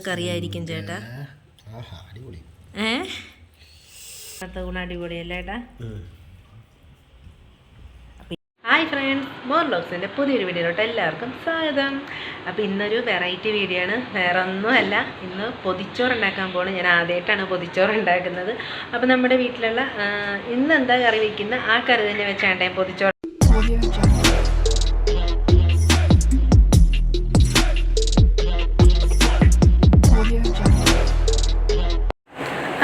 എന്തൊക്കെ കറിയായിരിക്കും ചേട്ടാ. ആഹാ അടിപൊളി. ഏ? ഊണ് അടിപൊളിയല്ലേ ചേട്ടാ ഹായ് ഫ്രണ്ട്സ് മോർ ലോക്സിന്റെ പുതിയൊരു വീഡിയോയിലോട്ട് എല്ലാവർക്കും സ്വാഗതം. അപ്പോൾ ഇന്നൊരു വെറൈറ്റി വീഡിയോ ആണ്. വേറെ ഒന്നുമല്ല ഇന്ന് പൊതിച്ചോറ് ഉണ്ടാക്കാൻ പോകണം ഞാൻ ആദ്യമായിട്ടാണ് പൊതിച്ചോറ് ഉണ്ടാക്കുന്നത്. അപ്പോൾ നമ്മുടെ വീട്ടിലുള്ള ഇന്ന് എന്താ കറി വയ്ക്കുന്ന ആ കറി തന്നെ വെച്ചാണ്ടേ പൊതിച്ചോറ്.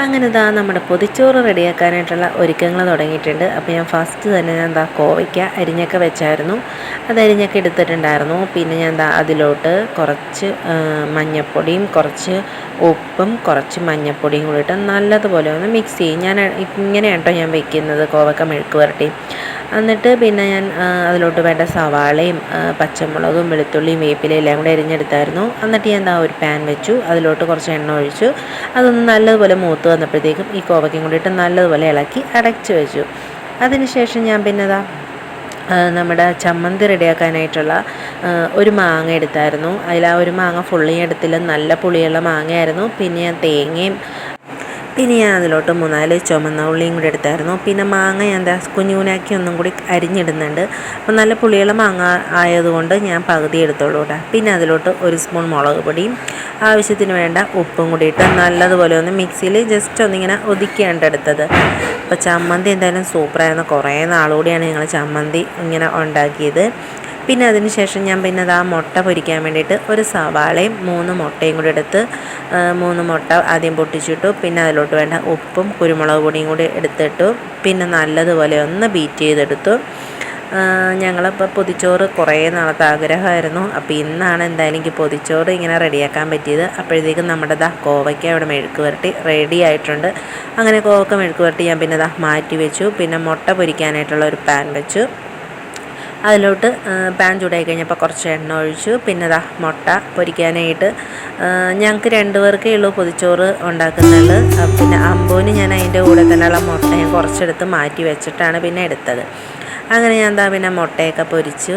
അങ്ങനെ ഇതാ നമ്മുടെ പൊതിച്ചോറ് റെഡിയാക്കാനായിട്ടുള്ള ഒരുക്കങ്ങൾ തുടങ്ങിയിട്ടുണ്ട്. അപ്പോൾ ഞാൻ ഫസ്റ്റ് തന്നെ ഞാൻ എന്താ കോവയ്ക്ക അരിഞ്ഞൊക്കെ വെച്ചായിരുന്നു. അത് അരിഞ്ഞൊക്കെ എടുത്തിട്ടുണ്ടായിരുന്നു. പിന്നെ ഞാൻ എന്താ അതിലോട്ട് കുറച്ച് മഞ്ഞൾപ്പൊടിയും കുറച്ച് ഉപ്പും കുറച്ച് മഞ്ഞപ്പൊടിയും കൂടി ഇട്ട് നല്ലതുപോലെ ഒന്ന് മിക്സ് ചെയ്യും. ഞാൻ ഇങ്ങനെയാണ് കേട്ടോ ഞാൻ വെക്കുന്നത് കോവക്ക മെഴുക്ക് വരട്ടി എന്നിട്ട് പിന്നെ ഞാൻ ആ, അതിലോട്ട് വേണ്ട സവാളയും പച്ചമുളകും വെളുത്തുള്ളിയും വേപ്പിലയും എല്ലാം കൂടെ എരിഞ്ഞെടുത്തായിരുന്നു എന്നിട്ട് ഞാൻ എന്താ ഒരു പാൻ വെച്ചു. അതിലോട്ട് കുറച്ച് എണ്ണ ഒഴിച്ചു. അതൊന്ന് നല്ലതുപോലെ മൂത്ത് വന്നപ്പോഴത്തേക്കും ഈ കോവയ്ക്കും കൂടിയിട്ട് നല്ലതുപോലെ ഇളക്കി അടച്ചു വെച്ചു. അതിനുശേഷം ഞാൻ പിന്നെ ഇതാ നമ്മുടെ ചമ്മന്തി റെഡിയാക്കാനായിട്ടുള്ള ആ, ഒരു മാങ്ങ എടുത്തായിരുന്നു. അതിൽ ആ ഒരു മാങ്ങ ഫുള്ളി നല്ല പുളിയുള്ള മാങ്ങയായിരുന്നു. പിന്നെ ഞാൻ തേങ്ങയും പിന്നെ ഞാൻ അതിലോട്ട് മൂന്നാൽ ചുമന്ന ഉള്ളിയും കൂടി എടുത്തായിരുന്നു. പിന്നെ മാങ്ങ ഞാൻ എന്താ കുഞ്ഞുകുനാക്കി ഒന്നും കൂടി അരിഞ്ഞിടുന്നുണ്ട്. അപ്പോൾ നല്ല പുളിയുള്ള മാങ്ങ ആയതുകൊണ്ട് ഞാൻ പകുതി എടുത്തോളൂ കേട്ടോ പിന്നെ അതിലോട്ട് ഒരു സ്പൂൺ മുളക് പൊടിയും ആവശ്യത്തിന് വേണ്ട ഉപ്പും കൂടി ഇട്ട് നല്ലതുപോലെ ഒന്ന് മിക്സിയിൽ ജസ്റ്റ് ഒന്നിങ്ങനെ ഒതുക്കിയാണ് എടുത്തത്. അപ്പോൾ ചമ്മന്തി എന്തായാലും സൂപ്പറായിരുന്നു. കുറേ നാളുകൂടിയാണ് ഞങ്ങൾ ചമ്മന്തി ഇങ്ങനെ ഉണ്ടാക്കിയത്. പിന്നെ അതിന് ശേഷം ഞാൻ പിന്നെ അത് ആ മുട്ട പൊരിക്കാൻ വേണ്ടിയിട്ട് ഒരു സവാളയും മൂന്ന് മുട്ടയും കൂടി എടുത്ത് മൂന്ന് മുട്ട ആദ്യം പൊട്ടിച്ചിട്ടു പിന്നെ അതിലോട്ട് വേണ്ട ഉപ്പും കുരുമുളക് പൊടിയും കൂടി എടുത്തിട്ടു പിന്നെ നല്ലതുപോലെ ഒന്ന് ബീറ്റ് ചെയ്തെടുത്തു. ഞങ്ങളിപ്പോൾ പൊതിച്ചോറ് കുറേ നാളത്തെ ആഗ്രഹമായിരുന്നു. അപ്പോൾ ഇന്നാണ് എന്തായാലും എനിക്ക് പൊതിച്ചോറ് ഇങ്ങനെ റെഡിയാക്കാൻ പറ്റിയത്. അപ്പോഴത്തേക്കും നമ്മുടെ ദാ കോവയ്ക്ക അവിടെ മെഴുക്ക് പുരട്ടി റെഡി ആയിട്ടുണ്ട്. അങ്ങനെ കോവക്ക മെഴുക്ക് പുരട്ടി ഞാൻ പിന്നെ ദാ മാറ്റി വെച്ചു. പിന്നെ മുട്ട പൊരിക്കാനായിട്ടുള്ള ഒരു പാൻ വെച്ചു. അതിലോട്ട് പാൻ ചൂടായി കഴിഞ്ഞപ്പോൾ കുറച്ച് എണ്ണ ഒഴിച്ചു. പിന്നെ ദാ മുട്ട പൊരിക്കാനായിട്ട് ഞങ്ങൾക്ക് രണ്ട് പേർക്കേ ഉള്ളൂ പൊതിച്ചോറ് ഉണ്ടാക്കുന്നത്. പിന്നെ അമ്പൂന് ഞാൻ അതിന്റെ കൂടെ തന്നെയുള്ള മുട്ട ഞാൻ കുറച്ചെടുത്ത് മാറ്റി വെച്ചിട്ടാണ് പിന്നെ എടുത്തത്. അങ്ങനെ ഞാൻ എന്താ പിന്നെ മുട്ടയൊക്കെ പൊരിച്ചു.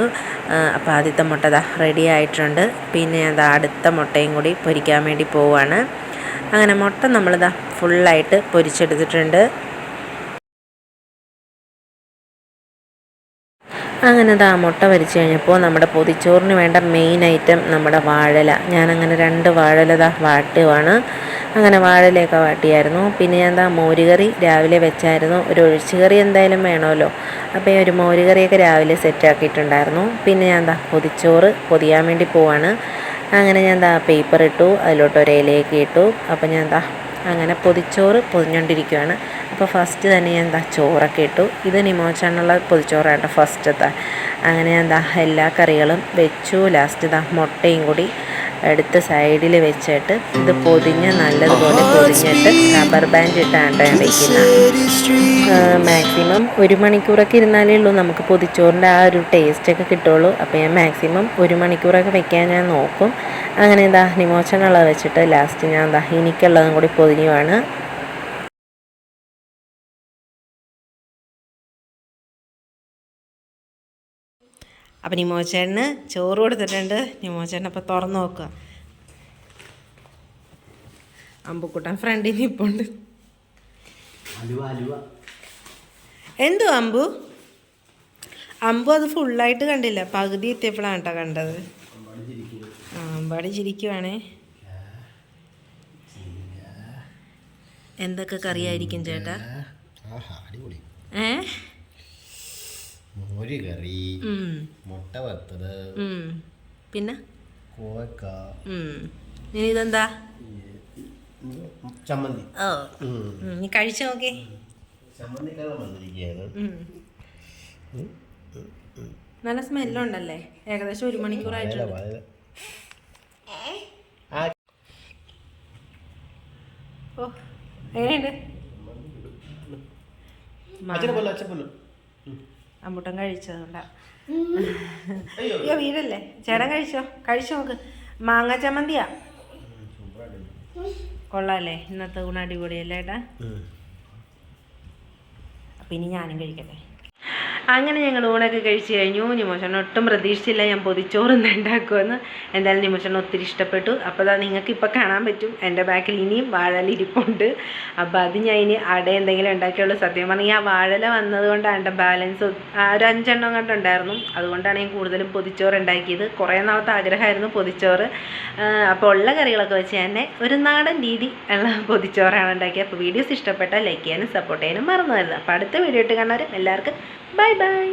അപ്പോൾ ആദ്യത്തെ മുട്ട ദാ റെഡി ആയിട്ടുണ്ട്. പിന്നെ ദാ അടുത്ത മുട്ടയും കൂടി പൊരിക്കാൻ വേണ്ടി പോവാണ്. അങ്ങനെ മുട്ട നമ്മളിതാ ഫുള്ളായിട്ട് പൊരിച്ചെടുത്തിട്ടുണ്ട്. അങ്ങനെ ദാ മുട്ട വരിച്ചു കഴിഞ്ഞപ്പോൾ നമ്മുടെ പൊതിച്ചോറിന് വേണ്ട മെയിൻ ഐറ്റം നമ്മുടെ വാഴല. ഞാനങ്ങനെ രണ്ട് വാഴല ദാ വാട്ടുവാണ്. അങ്ങനെ വാഴലയൊക്കെ വാട്ടിയായിരുന്നു. പിന്നെ ഞാൻ ദാ മോരുകറി രാവിലെ വെച്ചായിരുന്നു. ഒരു ഒഴിച്ചുകറി എന്തായാലും വേണമല്ലോ. അപ്പോൾ ഈ ഒരു മോരുകറിയൊക്കെ രാവിലെ സെറ്റാക്കിയിട്ടുണ്ടായിരുന്നു പിന്നെ ഞാൻ ദാ പൊതിച്ചോറ് പൊതിയാൻ വേണ്ടി പോവാണ്. അങ്ങനെ ഞാൻ ദാ പേപ്പർ ഇട്ടു. അതിലോട്ട് ഒരു ഇലയൊക്കെ ഇട്ടു. അപ്പോൾ ഞാൻ ദാ അങ്ങനെ പൊതിച്ചോറ് പൊതിഞ്ഞുകൊണ്ടിരിക്കുകയാണ് അപ്പോൾ ഫസ്റ്റ് തന്നെ ഞാൻ എന്താ ചോറൊക്കെ ഇട്ടു. ഇത് നിമോച്ചാനുള്ള പൊതിച്ചോറാണ് ഫസ്റ്റത്തെ അങ്ങനെ എന്താ എല്ലാ കറികളും വെച്ചു. ലാസ്റ്റ് ഇതാ മുട്ടയും കൂടി. എടുത്ത് സൈഡിൽ വെച്ചിട്ട് ഇത് പൊതിഞ്ഞ് നല്ലതുപോലെ പൊതിഞ്ഞിട്ട് റബ്ബർ ബാൻഡ് ഇട്ടാണ് വയ്ക്കുന്നത് മാക്സിമം ഒരു മണിക്കൂറൊക്കെ ഇരുന്നാലേ ഉള്ളൂ നമുക്ക് പൊതിച്ചോറിന്റെ ആ ഒരു ടേസ്റ്റ് ഒക്കെ കിട്ടുള്ളൂ. അപ്പോൾ ഞാൻ മാക്സിമം ഒരു മണിക്കൂറൊക്കെ വെക്കാൻ ഞാൻ നോക്കും. അങ്ങനെ എന്താ നിമോച്ചനുള്ളത് വെച്ചിട്ട് ലാസ്റ്റ് ഞാൻ എന്താ എനിക്കുള്ളതും കൂടി പൊതിഞ്ഞുവാണ്. അപ്പം നിമോചേട്ടന് ചോറ് കൊടുത്തിട്ടുണ്ട്. നിമോചേട്ടൻ അപ്പം തുറന്ന് നോക്കുക. അമ്പുക്കുട്ടൻ ഫ്രണ്ടിൽ നിൽപ്പുണ്ട് എന്തോ അമ്പു? അമ്പു അത് ഫുള്ളായിട്ട് കണ്ടില്ല. പകുതി എത്തിയപ്പോഴാണ് കേട്ടോ കണ്ടത്. ആ അമ്പാടി ചിരിക്കുവാണേ. എന്തൊക്കെ കറിയായിരിക്കും ചേട്ടാ? ഏ? മോര് കറി മുട്ട വറുത്തത് പിന്നെ? കോവക്ക. ഇനി ഇതെന്താ? ചമ്മന്തി. ഓ. നീ കഴിച്ചു നോക്കേ. ചമ്മന്തിക്കള്ളം വന്നിരിക്കുകയാണ്. നല്ല സ്മെല്ലുണ്ടല്ലേ? ഏകദേശം ഒരു മണിക്കൂറായിട്ടുണ്ട്. ഓ എങ്ങനെയുണ്ട്? അച്ഛനെ പോലെ അച്ഛൻ പോലെ. അമ്പുട്ടൻ കഴിച്ചതുകൊണ്ടാ. അയ്യോ. വീടല്ലേ? ചേട്ടൻ കഴിച്ചോ? കഴിച്ചു നോക്ക്. മാങ്ങ ചമ്മന്തിയാ? കൊള്ളാല്ലേ? ഇന്നത്തെ ഗുണ അടിപൊളിയല്ലേ ഏട്ടാ? അപ്പം ഇനി ഞാനും കഴിക്കട്ടെ. അങ്ങനെ ഞങ്ങൾ ഊണൊക്കെ കഴിച്ച് കഴിഞ്ഞു. നിമോഷണം ഒട്ടും പ്രതീക്ഷിച്ചില്ല ഞാൻ പൊതിച്ചോറൊന്നും ഉണ്ടാക്കുമെന്ന് എന്തായാലും നിമോഷൻ ഒത്തിരി ഇഷ്ടപ്പെട്ടു. അപ്പോൾ അതാ നിങ്ങൾക്ക് ഇപ്പോൾ കാണാൻ പറ്റും. എന്റെ ബാക്കിൽ ഇനിയും വാഴല ഇരിപ്പുണ്ട് അപ്പോൾ അത് ഞാൻ ഇനി അട എന്തെങ്കിലും ഉണ്ടാക്കിയുള്ളൂ. സത്യം പറഞ്ഞാൽ ആ വാഴല വന്നതുകൊണ്ടാണ് എന്റെ ബാലൻസ് ഒരു അഞ്ചെണ്ണം കണ്ടുണ്ടായിരുന്നു അതുകൊണ്ടാണ് ഞാൻ കൂടുതലും പൊതിച്ചോറ് ഉണ്ടാക്കിയത്. കുറേ നാളത്തെ ആഗ്രഹമായിരുന്നു പൊതിച്ചോറ്. അപ്പോൾ ഉള്ള കറികളൊക്കെ വെച്ച് തന്നെ ഒരു നാടൻ രീതി ഉള്ള പൊതിച്ചോറാണ് ഉണ്ടാക്കിയത്. അപ്പോൾ വീഡിയോസ് ഇഷ്ടപ്പെട്ടാൽ ലൈക്ക് ചെയ്യാനും സപ്പോർട്ട് ചെയ്യാനും മറന്നു വരുന്നത് അപ്പോൾ അടുത്ത വീഡിയോ ഇട്ട് കാണാനും എല്ലാവർക്കും ബൈ. ബൈ